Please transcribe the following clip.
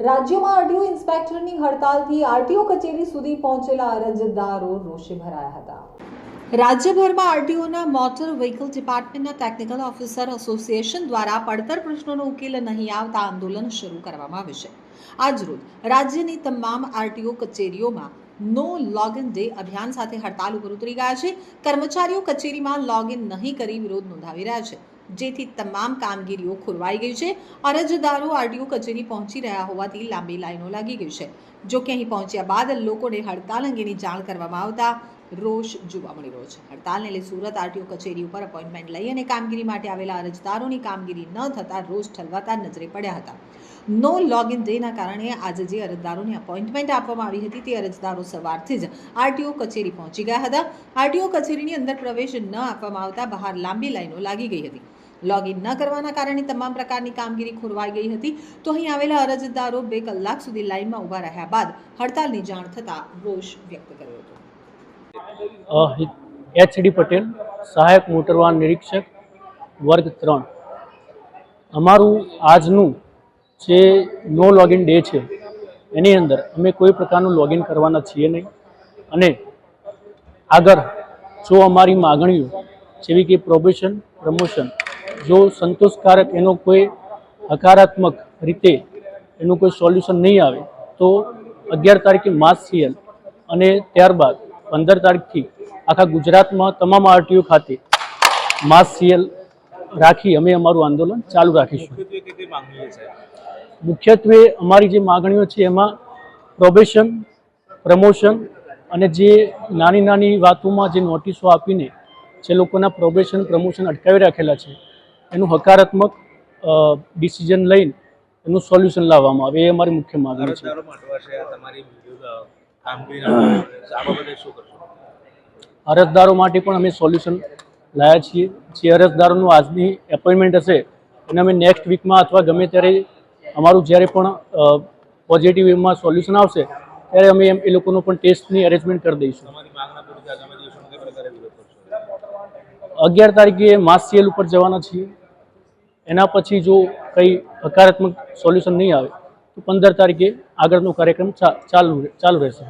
રાજ્યમાં RTO ઇન્સ્પેક્ટરની હડતાલથી RTO કચેરી સુધી પહોંચેલા અરજદારો રોષે ભરાયા હતા. રાજ્યભરમાં આરટીઓના મોટર વ્હીકલ ડિપાર્ટમેન્ટના ટેકનિકલ ઓફિસર એસોસિએશન દ્વારા પડતર પ્રશ્નોનો ઉકેલ નહીં આવતા આંદોલન શરૂ કરવામાં આવ્યું છે. આજરોજ રાજ્યની તમામ આરટીઓ કચેરીઓમાં નો લોગિન ડે અભિયાન સાથે હડતાલ ઉપર ઉતરી ગયા છે. કર્મચારીઓ કચેરીમાં લોગિન નહીં કરી વિરોધ નોંધાવી રહ્યા છે. જેથી તમામ કામગીરીઓ ખોરવાઈ ગઈ છે. અરજદારો આરડીઓ કચેરી પહોંચી રહ્યા હોવાથી લાંબી લાઈનો લાગી ગઈ છે. જો કે અહીં પહોંચ્યા બાદ લોકોને હડતાલ અંગેની જાણ કરવામાં આવતા રોષ જોવા મળી રહ્યો છે. હડતાલને લઈ સુરત આરટીઓ કચેરી ઉપર અપોઇન્ટમેન્ટ લઈ અને કામગીરી માટે આવેલા અરજદારોની કામગીરી ન થતાં રોષ ઠલવાતા નજરે પડ્યા હતા. નો લોગિન ડેના કારણે આજે જે અરજદારોને અપોઇન્ટમેન્ટ આપવામાં આવી હતી તે અરજદારો સવારથી જ આરટીઓ કચેરી પહોંચી ગયા હતા. આરટીઓ કચેરીની અંદર પ્રવેશ ન આપવામાં આવતા બહાર લાંબી લાઈનો લાગી ગઈ હતી. લોગિન ન કરવાના કારણે તમામ પ્રકારની કામગીરી ખોરવાઈ ગઈ હતી. તો અહીં આવેલા અરજદારો બે કલાક સુધી લાઈનમાં ઊભા રહ્યા બાદ હડતાલની જાણ થતાં રોષ વ્યક્ત કર્યો હતો. એચ ડી પટેલ, સહાયક મોટરવાહન નિરીક્ષક, વર્ગ ત્રણ. અમારું આજનું જે નો લોગિન ડે છે, એની અંદર અમે કોઈ પ્રકારનું લોગિન કરવાના છીએ નહીં. અને આગળ જો અમારી માગણીઓ જેવી કે પ્રોબેશન પ્રમોશન જો સંતોષકારક એનો કોઈ હકારાત્મક રીતે એનું કોઈ સોલ્યુશન નહીં આવે તો અગિયાર તારીખે માસ સીએલ અને ત્યારબાદ પંદર તારીખથી આખા ગુજરાતમાં તમામ આરટીઓ ખાતે માસ સીએલ રાખી અમે અમારું આંદોલન ચાલુ રાખીશું. મુખ્યત્વે અમારી જે માગણીઓ છે એમાં પ્રોબેશન પ્રમોશન અને જે નાની નાની વાતોમાં જે નોટિસો આપીને જે લોકોના પ્રોબેશન પ્રમોશન અટકાવી રાખેલા છે એનું હકારાત્મક ડિસિઝન લઈને એનું સોલ્યુશન લાવવામાં આવે એ અમારી મુખ્ય માગણી છે. અરજદારો માટે પણ અમે સોલ્યુશન લાયા છીએ. જે અરજદારોનું આજની એપોઇન્ટમેન્ટ હશે એને અમે નેક્સ્ટ વીકમાં અથવા ગમે ત્યારે અમારું જ્યારે પણ પોઝિટિવ એમાં સોલ્યુશન આવશે ત્યારે અમે એમ એ લોકોનો પણ ટેસ્ટની અરેન્જમેન્ટ કરી દઈશું. અગિયાર તારીખે માસ સીએલ ઉપર જવાના છીએ. એના પછી જો કંઈ હકારાત્મક સોલ્યુશન નહીં આવે, તો પંદર તારીખે આગળનો કાર્યક્રમ ચાલુ ચાલુ રહેશે.